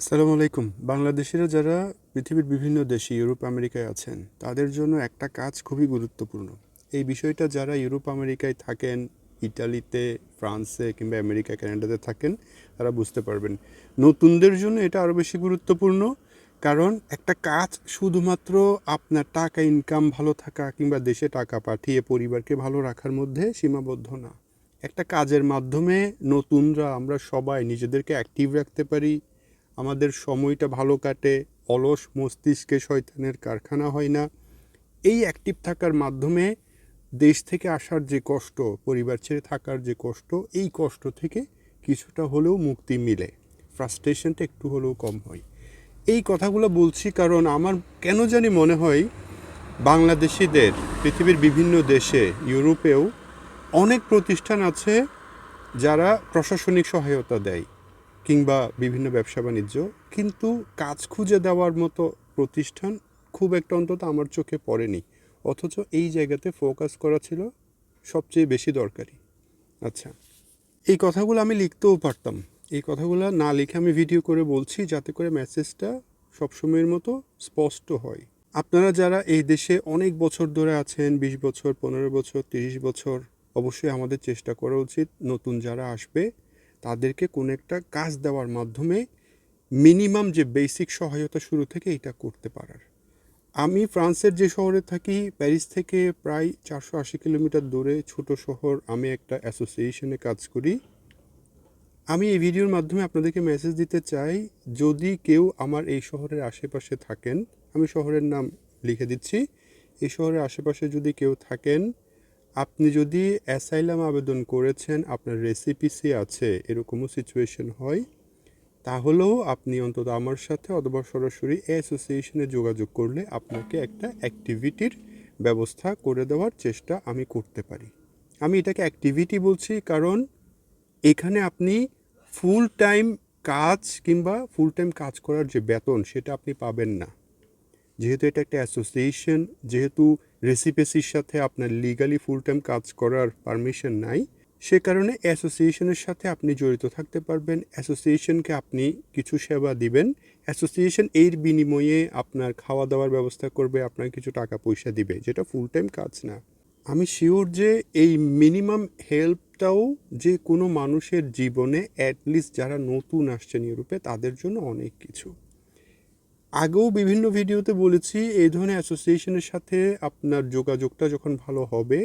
আসসালামু আলাইকুম। বাংলাদেশিরা যারা পৃথিবীর বিভিন্ন দেশে ইউরোপ, আমেরিকায় আছেন, তাদের জন্য একটা কাজ খুবই গুরুত্বপূর্ণ। এই বিষয়টা যারা ইউরোপ, আমেরিকায় থাকেন ইটালিতে ফ্রান্সে কিংবা আমেরিকা ক্যানাডাতে থাকেন, তারা বুঝতে পারবেন। নতুনদের জন্য এটা আরও বেশি গুরুত্বপূর্ণ, কারণ একটা কাজ শুধুমাত্র আপনার টাকা ইনকাম ভালো থাকা কিংবা দেশে টাকা পাঠিয়ে পরিবারকে ভালো রাখার মধ্যে সীমাবদ্ধ না। একটা কাজের মাধ্যমে নতুনরা, আমরা সবাই নিজেদেরকে অ্যাক্টিভ রাখতে পারি আমাদের সময়টা ভালো কাটে, অলস মস্তিষ্কে শয়তানের কারখানা হয় না। এই অ্যাক্টিভ থাকার মাধ্যমে দেশ থেকে আসার যে কষ্ট, পরিবার ছেড়ে থাকার যে কষ্ট, এই কষ্ট থেকে কিছুটা হলেও মুক্তি মিলে। ফ্রাস্ট্রেশনটা একটু হলেও কম হয়। এই কথাগুলো বলছি কারণ আমার কেন জানি মনে হয় বাংলাদেশিদের, পৃথিবীর বিভিন্ন দেশে, ইউরোপেও অনেক প্রতিষ্ঠান আছে যারা প্রশাসনিক সহায়তা দেয়। কিংবা বিভিন্ন ব্যবসা বাণিজ্য, কিন্তু কাজ খুঁজে দেওয়ার মতো প্রতিষ্ঠান খুব একটা অন্তত আমার চোখে পড়েনি। অথচ এই জায়গাতে ফোকাস করা ছিল সবচেয়ে বেশি দরকারি। আচ্ছা এই কথাগুলো আমি লিখতেও পারতাম। এই কথাগুলো না লিখে আমি ভিডিও করে বলছি যাতে করে মেসেজটা সবসময়ের মতো স্পষ্ট হয়। আপনারা যারা এই দেশে অনেক বছর ধরে আছেন, বিশ বছর, পনেরো বছর, তিরিশ বছর, অবশ্যই আমাদের চেষ্টা করা উচিত নতুন যারা আসবে তাদেরকে কোনো একটা কাজ দেওয়ার মাধ্যমে মিনিমাম যে বেসিক সহায়তা শুরু থেকে এটা করতে পারার। আমি ফ্রান্সের যে শহরে থাকি, প্যারিস থেকে প্রায় চারশো আশি কিলোমিটার দূরে ছোট শহর আমি একটা অ্যাসোসিয়েশনে কাজ করি। আমি এই ভিডিওর মাধ্যমে আপনাদেরকে মেসেজ দিতে চাই, যদি কেউ আমার এই শহরের আশেপাশে থাকেন, আমি শহরের নাম লিখে দিচ্ছি, এই শহরের আশেপাশে যদি কেউ থাকেন আপনি যদি অ্যাসাইলাম আবেদন করেছেন, আপনার রেসিপিসি আছে, এরকমও সিচুয়েশন হয়, তাহলেও আপনি অন্তত আমার সাথে অথবা সরাসরি অ্যাসোসিয়েশনে যোগাযোগ করলে আপনাকে একটা অ্যাক্টিভিটির ব্যবস্থা করে দেওয়ার চেষ্টা আমি করতে পারি। আমি এটাকে অ্যাক্টিভিটি বলছি কারণ এখানে আপনি ফুল টাইম কাজ কিংবা ফুল টাইম কাজ করার যে বেতন, সেটা আপনি পাবেন না। যেহেতু এটা একটা অ্যাসোসিয়েশন যেহেতু রেসিপেসির সাথে আপনার লিগালি ফুল টাইম কাজ করার পারমিশন নাই, সে কারণে অ্যাসোসিয়েশনের সাথে আপনি জড়িত থাকতে পারবেন। অ্যাসোসিয়েশনকে আপনি কিছু সেবা দিবেন। অ্যাসোসিয়েশন এর বিনিময়ে আপনার খাওয়া দাওয়ার ব্যবস্থা করবে, আপনার কিছু টাকা পয়সা দিবে, যেটা ফুল টাইম কাজ না। আমি শিওর যে এই মিনিমাম হেল্পটাও যে কোনো মানুষের জীবনে অ্যাটলিস্ট যারা নতুন আসছেন ইউরোপে, তাদের জন্য অনেক কিছু। আগেও বিভিন্ন ভিডিওতে বলেছি, এই ধরনের অ্যাসোসিয়েশনের সাথে আপনার যোগাযোগটা যখন ভালো হবে,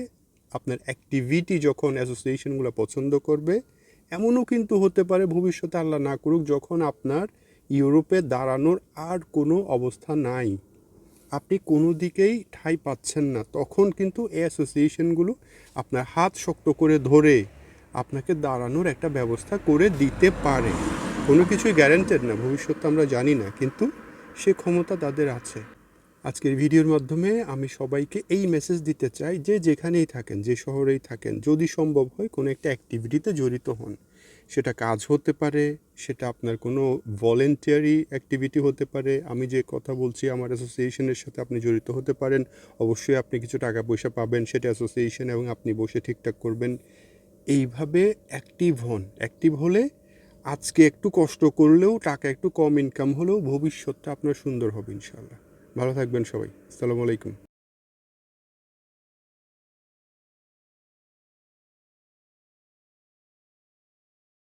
আপনার অ্যাক্টিভিটি যখন অ্যাসোসিয়েশনগুলো পছন্দ করবে, এমনও কিন্তু হতে পারে ভবিষ্যতে আল্লাহ না করুক, যখন আপনার ইউরোপে দাঁড়ানোর আর কোনো অবস্থা নাই। আপনি কোনো দিকেই ঠাঁই পাচ্ছেন না, তখন কিন্তু এই অ্যাসোসিয়েশনগুলো আপনার হাত শক্ত করে ধরে আপনাকে দাঁড়ানোর একটা ব্যবস্থা করে দিতে পারে। কোনো কিছুই গ্যারান্টেড না, ভবিষ্যৎ আমরা জানি না, কিন্তু সে ক্ষমতা তাদের আছে। আজকের ভিডিওর মাধ্যমে আমি সবাইকে এই মেসেজ দিতে চাই, যে যেখানেই থাকেন, যে শহরেই থাকেন, যদি সম্ভব হয় কোনো একটা অ্যাক্টিভিটিতে জড়িত হন। সেটা কাজ হতে পারে, সেটা আপনার কোনো ভলেন্টিয়ারি অ্যাক্টিভিটি হতে পারে। আমি যে কথা বলছি, আমার অ্যাসোসিয়েশনের সাথে আপনি জড়িত হতে পারেন। অবশ্যই আপনি কিছু টাকা পয়সা পাবেন, সেটা অ্যাসোসিয়েশন এবং আপনি বসে ঠিকঠাক করবেন। এইভাবে অ্যাক্টিভ হন। অ্যাক্টিভ হলে আজকে একটু কষ্ট করলেও টাকা একটু কম ইনকাম হলেও ভবিষ্যৎটা আপনার সুন্দর হবে ইনশাল্লাহ ভালো থাকবেন সবাই। আসসালামু আলাইকুম।